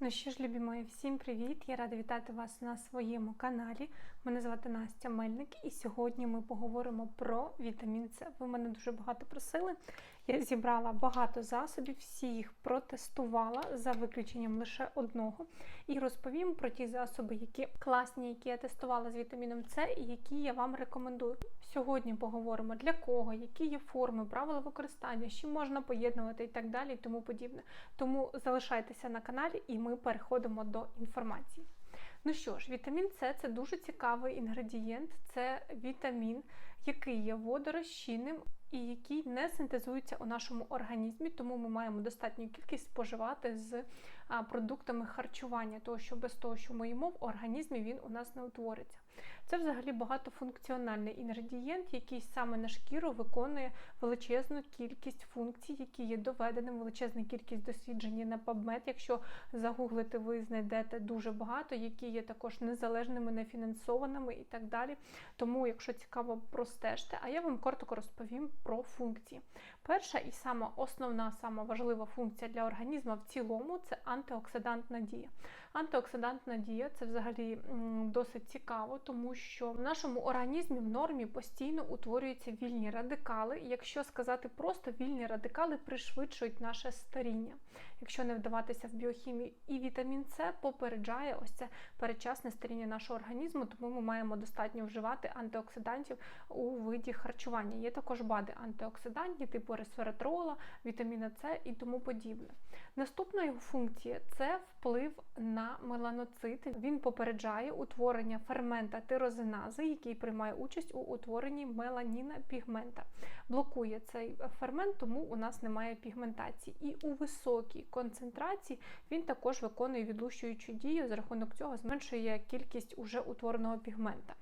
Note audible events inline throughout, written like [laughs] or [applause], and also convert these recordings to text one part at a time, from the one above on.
Ну що ж, любі мої, всім привіт! Я рада вітати вас на своєму каналі. Мене звати Настя Мельник, і сьогодні ми поговоримо про вітамін С. Ви мене дуже багато просили. Я зібрала багато засобів, всі їх протестувала за виключенням лише одного. І розповім про ті засоби, які класні, які я тестувала з вітаміном С і які я вам рекомендую. Сьогодні поговоримо для кого, які є форми, правила використання, чим можна поєднувати і так далі, і тому подібне. Тому залишайтеся на каналі і ми переходимо до інформації. Ну що ж, вітамін С це дуже цікавий інгредієнт, це вітамін, який є водорозчинним і який не синтезується у нашому організмі, тому ми маємо достатню кількість споживати з продуктами харчування, того що без того, що ми їмо, в організмі він у нас не утвориться. Це взагалі багатофункціональний інгредієнт, який саме на шкіру виконує величезну кількість функцій, які є доведеним, величезна кількість досліджень на PubMed. Якщо загуглити, ви знайдете дуже багато, які є також незалежними, нефінансованими і так далі. Тому, якщо цікаво, простежте, а я вам коротко розповім про функції. Перша і сама основна, сама важлива функція для організму в цілому це антиоксидантна дія. Антиоксидантна дія це взагалі досить цікаво, тому що в нашому організмі в нормі постійно утворюються вільні радикали. Якщо сказати просто, вільні радикали пришвидшують наше старіння, якщо не вдаватися в біохімію. І вітамін С попереджає ось це передчасне старіння нашого організму, тому ми маємо достатньо вживати антиоксидантів у виді харчування. Є також бади антиоксидантні, типу ресвератрола, вітаміна С і тому подібне. Наступна його функція це вплив на меланоцити. Він попереджає утворення фермента тирозинази, який приймає участь у утворенні меланіна пігмента. Блокує цей фермент, тому у нас немає пігментації. І у високій концентрації він також виконує відлущуючу дію, за рахунок цього зменшує кількість уже утвореного пігмента.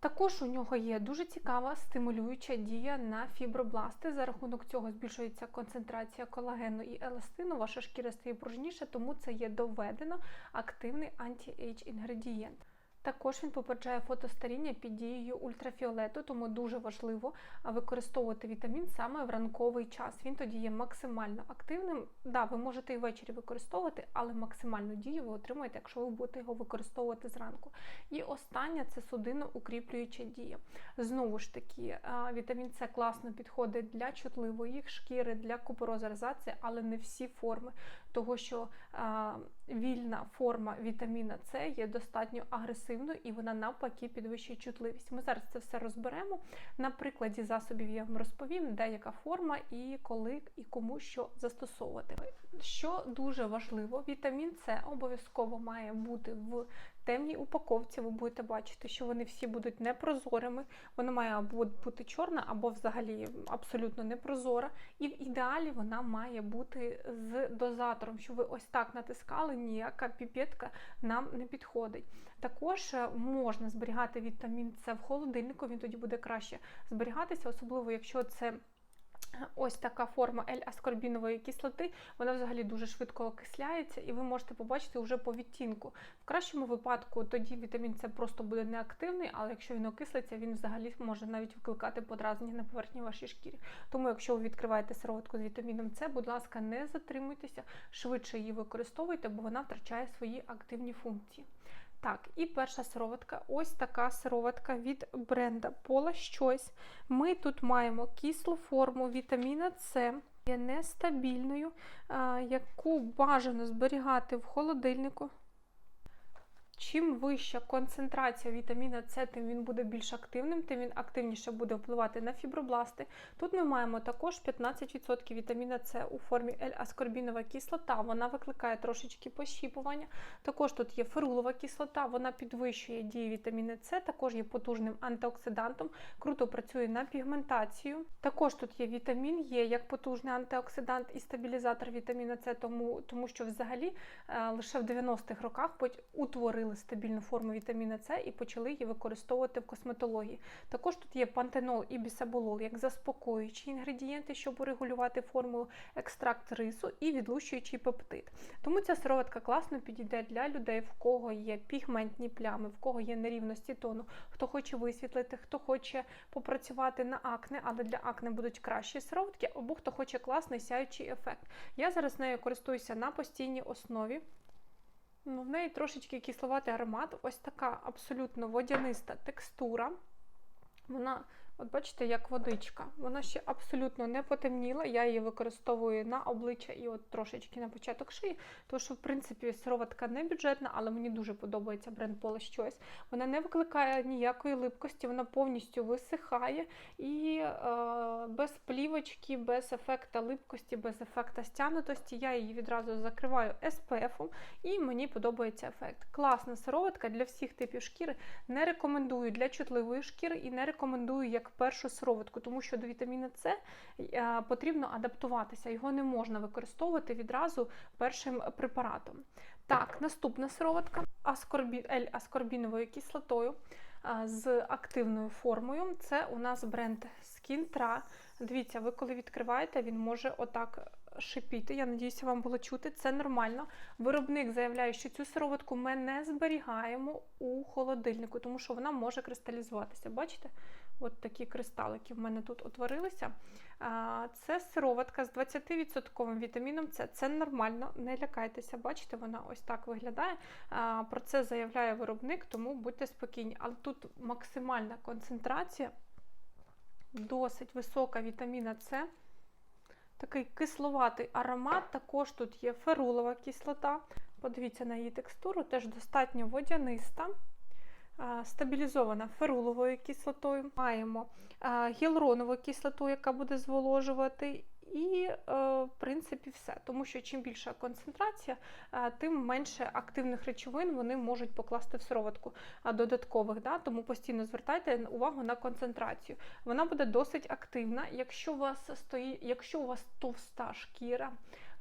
Також у нього є дуже цікава стимулююча дія на фібробласти. За рахунок цього збільшується концентрація колагену і еластину, ваша шкіра стає пружніше, тому це є доведено активний анті-ейдж інгредієнт. Також він попереджає фотостаріння під дією ультрафіолету, тому дуже важливо використовувати вітамін саме в ранковий час. Він тоді є максимально активним. Да, ви можете і ввечері використовувати, але максимальну дію ви отримаєте, якщо ви будете його використовувати зранку. І остання це судинно укріплююча дія. Знову ж таки, вітамін С класно підходить для чутливої шкіри, для куперозаризації, але не всі форми, того що вільна форма вітаміна С є достатньо агресивною і вона навпаки підвищує чутливість. Ми зараз це все розберемо. На прикладі засобів я вам розповім, де яка форма і коли і кому що застосовувати. Що дуже важливо, вітамін С обов'язково має бути в темній упаковці. Ви будете бачити, що вони всі будуть непрозорими. Вона має або бути чорна, або взагалі абсолютно непрозора. І в ідеалі вона має бути з дозатором, що ви ось так натискали, ніяка піпетка нам не підходить. Також е, можна зберігати вітамін С в холодильнику, він тоді буде краще зберігатися, особливо якщо це. Ось така форма L-аскорбінової кислоти, вона взагалі дуже швидко окисляється, і ви можете побачити вже по відтінку. В кращому випадку тоді вітамін С просто буде неактивний, але якщо він окислиться, він взагалі може навіть викликати подразнення на поверхні вашій шкірі. Тому, якщо ви відкриваєте сироватку з вітаміном С, будь ласка, не затримуйтеся, швидше її використовуйте, бо вона втрачає свої активні функції. Так, і перша сироватка ось така сироватка від бренда Пола щось. Ми тут маємо кислу форму вітаміна С, є нестабільною, яку бажано зберігати в холодильнику. Чим вища концентрація вітаміна С, тим він буде більш активним, тим він активніше буде впливати на фібробласти. Тут ми маємо також 15% вітаміна С у формі L-аскорбінова кислота, вона викликає трошечки пощіпування. Також тут є ферулова кислота, вона підвищує дію вітаміна С, також є потужним антиоксидантом, круто працює на пігментацію. Також тут є вітамін Е як потужний антиоксидант і стабілізатор вітаміна С, тому, тому що взагалі е, лише в 90-х роках утворили створили стабільну форму вітаміна С і почали її використовувати в косметології. Також тут є пантенол і бісаболол як заспокоюючі інгредієнти, щоб урегулювати формулу, екстракт рису і відлущуючий пептид. Тому ця сироватка класно підійде для людей, в кого є пігментні плями, в кого є нерівності тону, хто хоче висвітлити, хто хоче попрацювати на акне, але для акне будуть кращі сироватки, або хто хоче класний сяючий ефект. Я зараз нею користуюся на постійній основі. Ну, В неї трошечки кисловатий аромат, ось така абсолютно водяниста текстура. Вона, от бачите, як водичка. Вона ще абсолютно не потемніла. Я її використовую на обличчя і от трошечки на початок шиї. Тому що, в принципі, сироватка не бюджетна, але мені дуже подобається бренд Polish Choice. Вона не викликає ніякої липкості, вона повністю висихає і е, без плівочки, без ефекта липкості, без ефекта стянутості. Я її відразу закриваю SPF, і мені подобається ефект. Класна сироватка для всіх типів шкіри. Не рекомендую для чутливої шкіри і не рекомендую як першу сироватку, тому що до вітаміна С е, потрібно адаптуватися. Його не можна використовувати відразу першим препаратом. Так, наступна сироватка аскорбі... L-аскорбіновою кислотою е, з активною формою. Це у нас бренд Skintra. Дивіться, ви коли відкриваєте, він може отак шипіти. Я надіюся, вам було чути. Це нормально. Виробник заявляє, що цю сироватку ми не зберігаємо у холодильнику, тому що вона може кристалізуватися. Бачите? От такі кристалики в мене тут утворилися. Це сироватка з 20% вітаміном С. Це нормально, не лякайтеся, бачите, вона ось так виглядає. Про це заявляє виробник, тому будьте спокійні. Але тут максимальна концентрація, досить висока вітаміна С. Такий кисловатий аромат, також тут є ферулова кислота. Подивіться на її текстуру, теж достатньо водяниста, стабілізована феруловою кислотою. Маємо гіалуронову кислоту, яка буде зволожувати. І, в принципі, все. Тому що чим більша концентрація, тим менше активних речовин вони можуть покласти в сироватку додаткових. Да? Тому постійно звертайте увагу на концентрацію. Вона буде досить активна. Якщо у вас стоїть, якщо у вас товста шкіра,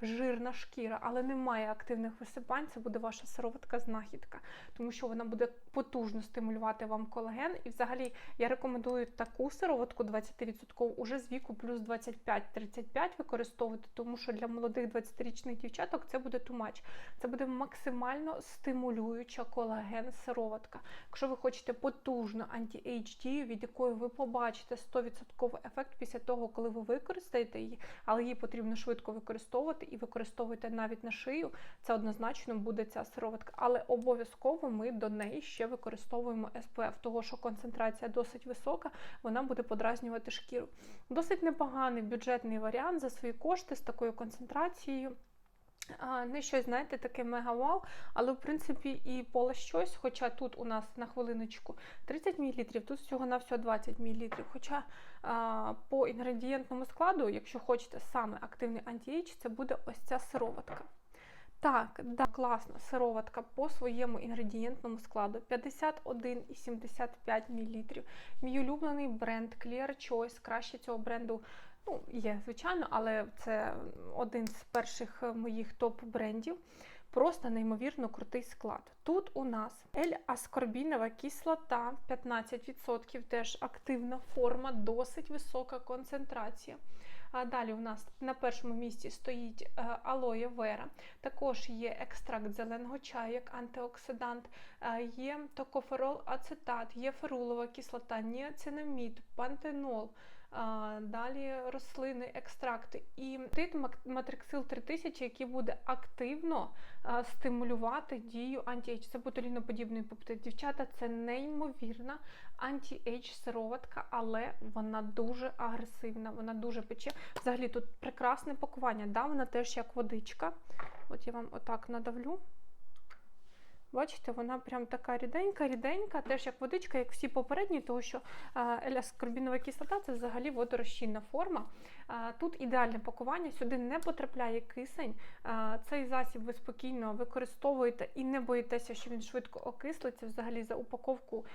жирна шкіра, але немає активних висипань, це буде ваша сироватка знахідка, тому що вона буде потужно стимулювати вам колаген. І взагалі я рекомендую таку сироватку 20% уже з віку плюс 25-35 використовувати, тому що для молодих 20-річних дівчаток це буде тумач. Це буде максимально стимулююча колаген сироватка. Якщо ви хочете потужну анті-ейдж від якої ви побачите 100% ефект після того, коли ви використаєте її, але її потрібно швидко використовувати і використовуєте навіть на шию, це однозначно буде ця сироватка. Але обов'язково ми до неї ще використовуємо SPF, того що концентрація досить висока, вона буде подразнювати шкіру. Досить непоганий бюджетний варіант за свої кошти з такою концентрацією. Не щось, знаєте, таке мега-вау, але в принципі і поле щось, хоча тут у нас на хвилиночку 30 мл, тут всього на всього 20 мл. Хоча а, по інгредієнтному складу, якщо хочете саме активний антіейдж, це буде ось ця сироватка. Так, да, класна сироватка по своєму інгредієнтному складу 51,75 мл. Мій улюблений бренд Clear Choice. Краще цього бренду Ну, є, звичайно, але це один з перших моїх топ-брендів. Просто неймовірно крутий склад. Тут у нас L-аскорбінова кислота 15%, теж активна форма, досить висока концентрація. А Далі у нас на першому місці стоїть е, алоє вера, також є екстракт зеленого чаю, як антиоксидант, е, є токоферол ацетат, є ферулова кислота, ніацинамід, пантенол. Далі рослини, екстракти і тит матриксил 3000, який буде активно стимулювати дію анті-ейдж. Це ботуліноподібний пептид. Дівчата, це неймовірна анті-ейдж сироватка, але вона дуже агресивна, вона дуже пече. Взагалі тут прекрасне пакування. Да, Вона теж як водичка. От я вам отак надавлю. Бачите, вона прям така ріденька-ріденька, теж як водичка, як всі попередні, тому що еляскорбінова кислота це взагалі водорозчинна форма. Тут ідеальне пакування, сюди не потрапляє кисень. Цей засіб ви спокійно використовуєте і не боїтеся, що він швидко окислиться. Взагалі за упаковку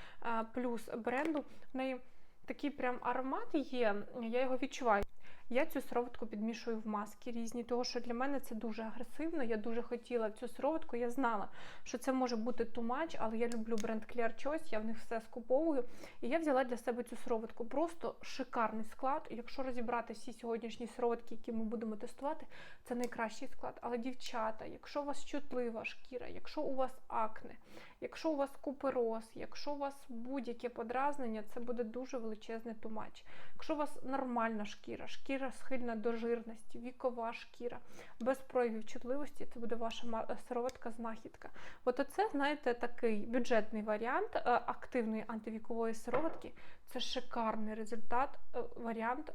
плюс бренду. В неї такий прям аромат є, я його відчуваю. Я цю сироватку підмішую в маски різні, тому що для мене це дуже агресивно. Я дуже хотіла цю сироватку. Я знала, що це може бути тумач, але я люблю бренд Clear Choice, я в них все скуповую. І я взяла для себе цю сироватку. Просто шикарний склад. Якщо розібрати всі сьогоднішні сироватки, які ми будемо тестувати, це найкращий склад. Але, дівчата, якщо у вас чутлива шкіра, якщо у вас акне, якщо у вас купероз, якщо у вас будь-яке подразнення, це буде дуже величезний тумач. Якщо у вас нормальна шкіра, шкіра шкіра схильна до жирності, вікова шкіра, без проявів чутливості, це буде ваша сироватка знахідка. От оце, знаєте, такий бюджетний варіант е, активної антивікової сироватки. Це шикарний результат, е, варіант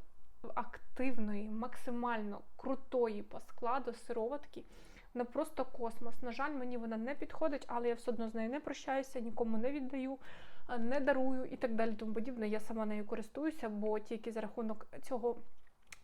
активної, максимально крутої по складу сироватки. Вона просто космос. На жаль, мені вона не підходить, але я все одно з нею не прощаюся, нікому не віддаю, е, не дарую і так далі. Тому подібне. Я сама нею користуюся, бо тільки за рахунок цього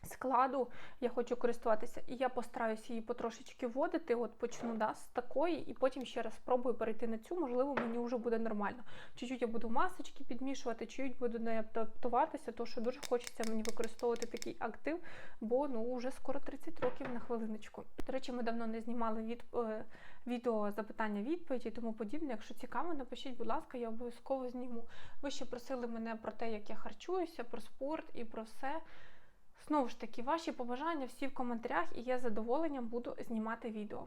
складу я хочу користуватися. І я постараюся її потрошечки вводити. От почну да, з такої, і потім ще раз спробую перейти на цю. Можливо, мені вже буде нормально. Чуть-чуть я буду масочки підмішувати, чуть буду не адаптуватися, тому що дуже хочеться мені використовувати такий актив, бо ну вже скоро 30 років на хвилиночку. До речі, ми давно не знімали від. е, Відео запитання відповіді і тому подібне. Якщо цікаво, напишіть, будь ласка, я обов'язково зніму. Ви ще просили мене про те, як я харчуюся, про спорт і про все. Знову ж таки, ваші побажання всі в коментарях, і я з задоволенням буду знімати відео.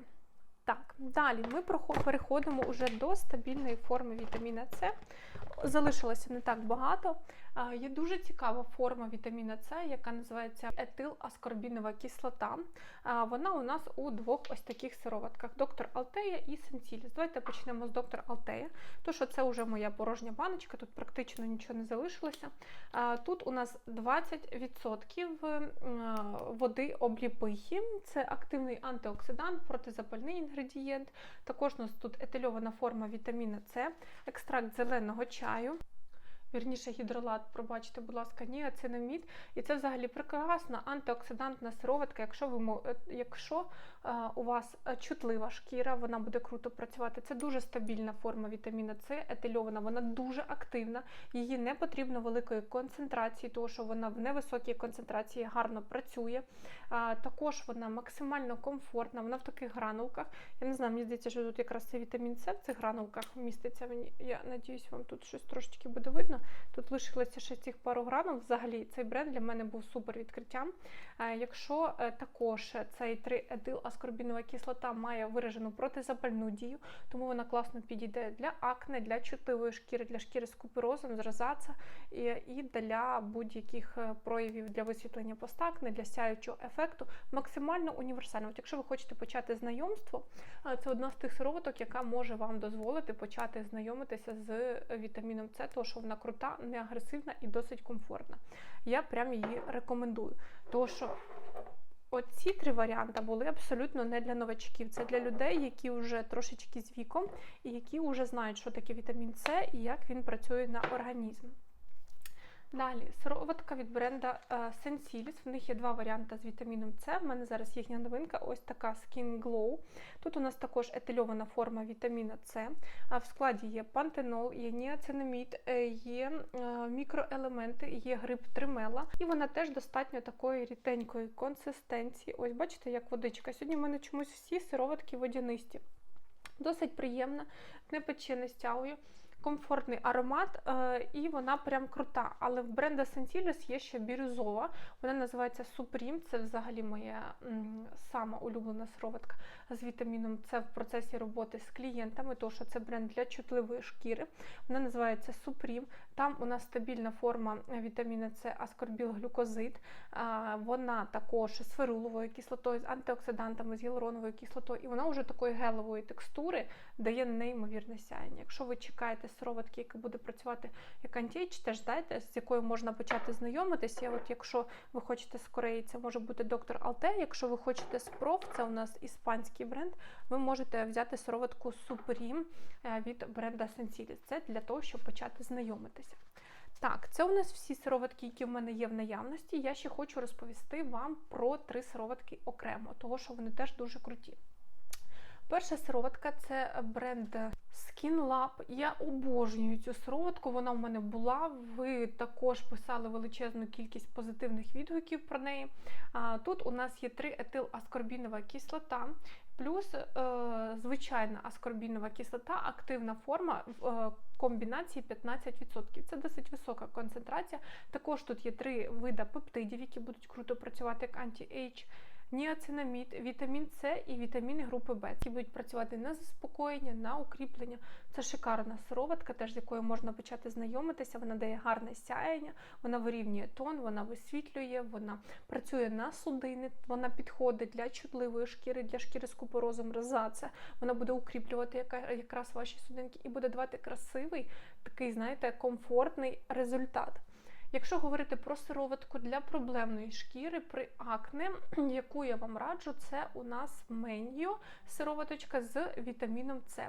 Так, далі ми переходимо уже до стабільної форми вітаміна С. Залишилося не так багато. Є дуже цікава форма вітаміна С, яка називається етиласкорбінова кислота. Вона у нас у двох ось таких сироватках: доктор Алтея і Сенсіліс. Давайте почнемо з доктор Алтея, тому що це вже моя порожня баночка, тут практично нічого не залишилося. Тут у нас 20% води обліпихи, це активний антиоксидант, протизапальний інгредієнт. Також у нас тут етильована форма вітаміна С, екстракт зеленого чаю. Вірніше гідролат, пробачте, будь ласка, ні, це не мід. І це взагалі прекрасна антиоксидантна сироватка. Якщо ви е, якщо у вас е, чутлива шкіра, вона буде круто працювати. Це дуже стабільна форма вітаміна С, етильована, вона дуже активна. Її не потрібно великої концентрації, тому що вона в невисокій концентрації гарно працює. Також вона максимально комфортна, вона в таких гранулках. Я не знаю, мені здається, що тут якраз це вітамін С в цих гранулках міститься. Я надіюсь, вам тут щось трошечки буде видно. Тут лишилося ще цих пару гранул. Взагалі цей бренд для мене був супер відкриттям. Е, Якщо е, також цей 3 аскорбінова кислота має виражену протизапальну дію, тому вона класно підійде для акне, для чутливої шкіри, для шкіри з куперозом, з розаца і, і для будь-яких е, проявів для висвітлення постакне, для сяючого ефекту. Максимально універсально. От якщо ви хочете почати знайомство, е, це одна з тих сироваток, яка може вам дозволити почати знайомитися з е, вітаміном С, тому що вона крута, не агресивна і досить комфортна. Я прям її рекомендую. Тому що Оці три варіанти були абсолютно не для новачків. Це для людей, які вже трошечки з віком і які вже знають, що таке вітамін С і як він працює на організм. Далі, сироватка від бренда е, Sensilis. В них є два варіанти з вітаміном С. В мене зараз їхня новинка, ось така Skin Glow. Тут у нас також етильована форма вітаміна С. А В складі є пантенол, є ніацинамід, е, є е, мікроелементи, є гриб тримела. І вона теж достатньо такої ріденької консистенції. Ось бачите, як водичка. Сьогодні в мене чомусь всі сироватки водянисті. Досить приємна, не пече, не стягує. Комфортний аромат, е, і вона прям крута. Але в бренда Сентіліс є ще бірюзова. Вона називається Supreme. Це взагалі моя сама улюблена сироватка з вітаміном С в процесі роботи з клієнтами, тому що це бренд для чутливої шкіри. Вона називається Supreme. Там у нас стабільна форма вітаміна С аскорбілглюкозид. Вона також з феруловою кислотою, з антиоксидантами, з гіалуроновою кислотою, і вона вже такої гелевої текстури дає неймовірне сяєння. Якщо ви чекаєте сироватки, яка буде працювати як антіейдж, теж знаєте, з якою можна почати знайомитися. От якщо ви хочете з Кореї, це може бути доктор Алте. Якщо ви хочете з проф, це у нас іспанський бренд, ви можете взяти сироватку Supreme е, від бренда Sensilis. Це для того, щоб почати знайомитися. Так, це у нас всі сироватки, які в мене є в наявності. Я ще хочу розповісти вам про три сироватки окремо, того що вони теж дуже круті. Перша сироватка це бренд Skin Lab. Я обожнюю цю сироватку, вона в мене була. Ви також писали величезну кількість позитивних відгуків про неї. Тут у нас є 3 етиласкорбінова кислота, плюс е, звичайна аскорбінова кислота, активна форма в е, комбінації 15%. Це досить висока концентрація. Також тут є три види пептидів, які будуть круто працювати як анті-ейдж. Ніацинамід, вітамін С і вітаміни групи Б. Які будуть працювати на заспокоєння, на укріплення. Це шикарна сироватка, теж з якою можна почати знайомитися. Вона дає гарне сяєння, вона вирівнює тон, вона висвітлює, вона працює на судини, вона підходить для чутливої шкіри, для шкіри з купорозом розація. Вона буде укріплювати якраз ваші судинки і буде давати красивий, такий, знаєте, комфортний результат. Якщо говорити про сироватку для проблемної шкіри при акне, [clears throat] яку я вам раджу, це у нас меню сироваточка з вітаміном С,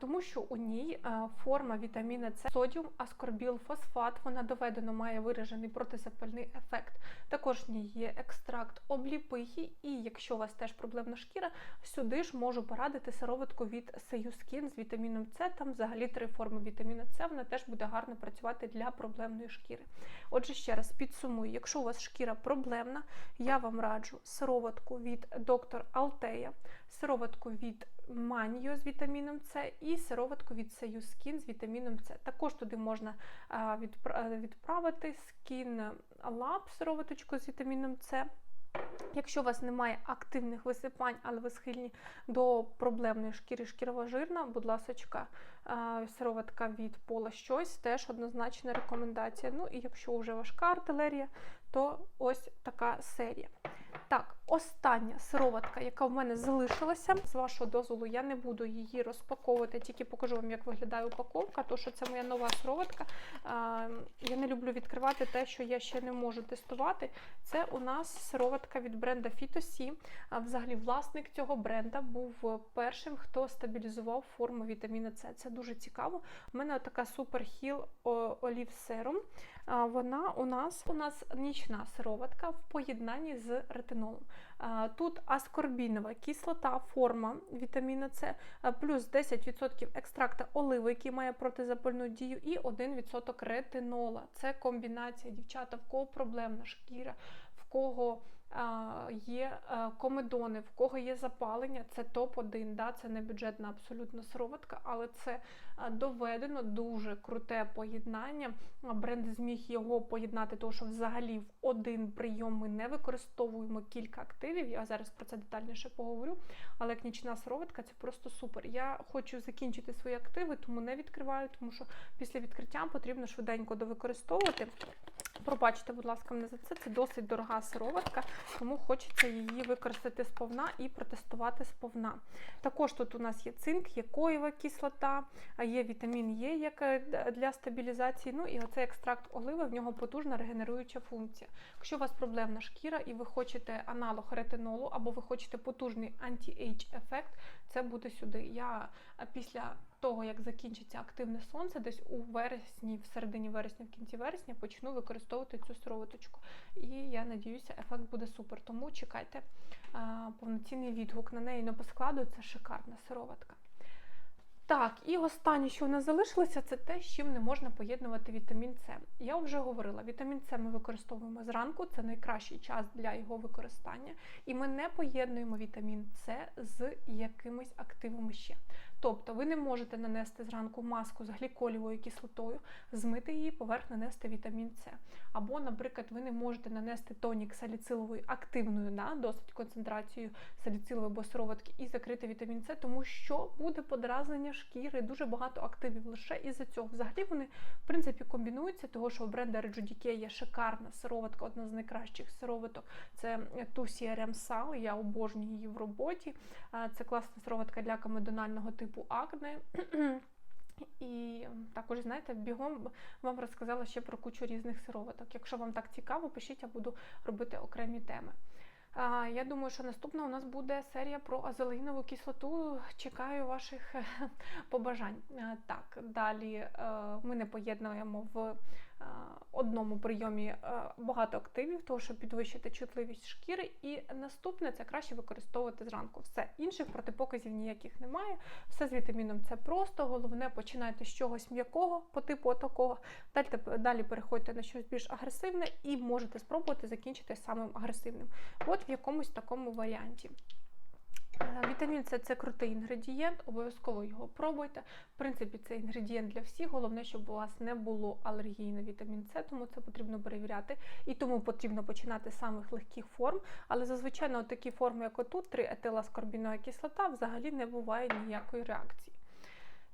тому що у ній форма вітаміна С содіум, аскорбіл, фосфат. Вона доведено має виражений протизапальний ефект. Також в ній є екстракт обліпихи, і якщо у вас теж проблемна шкіра, сюди ж можу порадити сироватку від Skin з вітаміном С. Там взагалі три форми вітаміна С. Вона теж буде гарно працювати для проблемної шкіри. Отже, ще раз підсумую, якщо у вас шкіра проблемна, я вам раджу сироватку від доктор Алтея, сироватку від Маніо з вітаміном С і сироватку від Skin з вітаміном С. Також туди можна відправити Skin Lab сироваточку з вітаміном С. Якщо у вас немає активних висипань, але ви схильні до проблемної шкіри шкірова жирна, будь ласочка, а, сироватка від пола щось, теж однозначна рекомендація. Ну і якщо вже важка артилерія, то ось така серія. Так, остання сироватка, яка в мене залишилася. З вашого дозволу я не буду її розпаковувати, тільки покажу вам, як виглядає упаковка, тому що це моя нова сироватка. Я не люблю відкривати те, що я ще не можу тестувати. Це у нас сироватка від бренда. А Взагалі, власник цього бренда був першим, хто стабілізував форму вітаміна С. Це дуже цікаво. У мене така Super Heal Olive Serum. Вона у нас у нас нічна сироватка в поєднанні з ретинолом. Тут аскорбінова кислота, форма вітаміна С, плюс 10% екстракта оливи, який має протизапальну дію, і 1% ретинола. Це комбінація дівчата, в кого проблемна шкіра, в кого є комедони, в кого є запалення, це топ-1. Да? Це не бюджетна абсолютно сироватка, але це доведено дуже круте поєднання. Бренд зміг його поєднати, тому що взагалі в один прийом ми не використовуємо кілька активів. Я зараз про це детальніше поговорю. Але як нічна сироватка це просто супер. Я хочу закінчити свої активи, тому не відкриваю, тому що після відкриття потрібно швиденько довикористовувати. Пробачте, будь ласка, мене за це. Це досить дорога сироватка, тому хочеться її використати сповна і протестувати сповна. Також тут у нас є цинк, є коєва кислота, є вітамін Е як е, для стабілізації. Ну і оцей екстракт оливи, в нього потужна регенеруюча функція. Якщо у вас проблемна шкіра і ви хочете аналог ретинолу, або ви хочете потужний анті-ейдж ефект, це буде сюди. Я е, після того, як закінчиться активне сонце, десь у вересні, в середині вересня, в кінці вересня, почну використовувати цю сироваточку. І я надіюся, ефект буде супер. Тому чекайте а, повноцінний відгук на неї не по складу. Це шикарна сироватка. Так, і останнє, що у нас залишилося, це те, з чим не можна поєднувати вітамін С. Я вже говорила, вітамін С ми використовуємо зранку, це найкращий час для його використання. І ми не поєднуємо вітамін С з якимись активами ще. Тобто ви не можете нанести зранку маску з гліколівою кислотою, змити її, поверх нанести вітамін С. Або, наприклад, ви не можете нанести тонік саліцилової активною, да, досить концентрацією саліцилової або сироватки і закрити вітамін С, тому що буде подразнення шкіри, дуже багато активів лише із-за цього. Взагалі вони, в принципі, комбінуються, того що у бренда Rejudicae є шикарна сироватка, одна з найкращих сироваток. Це Tusi Sal, я обожнюю її в роботі. Це класна сироватка для комедонального типу акне. [clears throat] І також, знаєте, бігом вам розказала ще про кучу різних сироваток. Якщо вам так цікаво, пишіть, я буду робити окремі теми. Я думаю, що наступна у нас буде серія про азелеїнову кислоту. Чекаю ваших [laughs] побажань. Так, далі е, ми не поєднуємо в одному прийомі е, багато активів, тому щоб підвищити чутливість шкіри. І наступне це краще використовувати зранку. Все інших протипоказів ніяких немає. Все з вітаміном С просто. Головне починайте з чогось м'якого по типу такого. Далі переходьте на щось більш агресивне і можете спробувати закінчити самим агресивним. От в якомусь такому варіанті. Е, Вітамін С це крутий інгредієнт, обов'язково його пробуйте. В принципі, це інгредієнт для всіх. Головне, щоб у вас не було алергії на вітамін С, тому це потрібно перевіряти. І тому потрібно починати з самих легких форм. Але зазвичай на такі форми, як отут, 3 етиласкорбінова кислота, взагалі не буває ніякої реакції.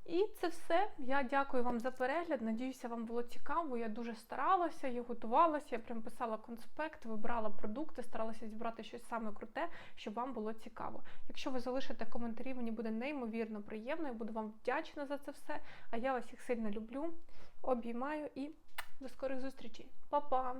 І це все. Я дякую вам за перегляд. Надіюся, вам було цікаво. Я дуже старалася, я готувалася, я прям писала конспект, вибрала продукти, старалася зібрати щось саме круте, щоб вам було цікаво. Якщо ви залишите коментарі, мені буде неймовірно приємно. Я буду вам вдячна за це все. А я вас всіх сильно люблю, обіймаю і до скорих зустрічей. Па-па!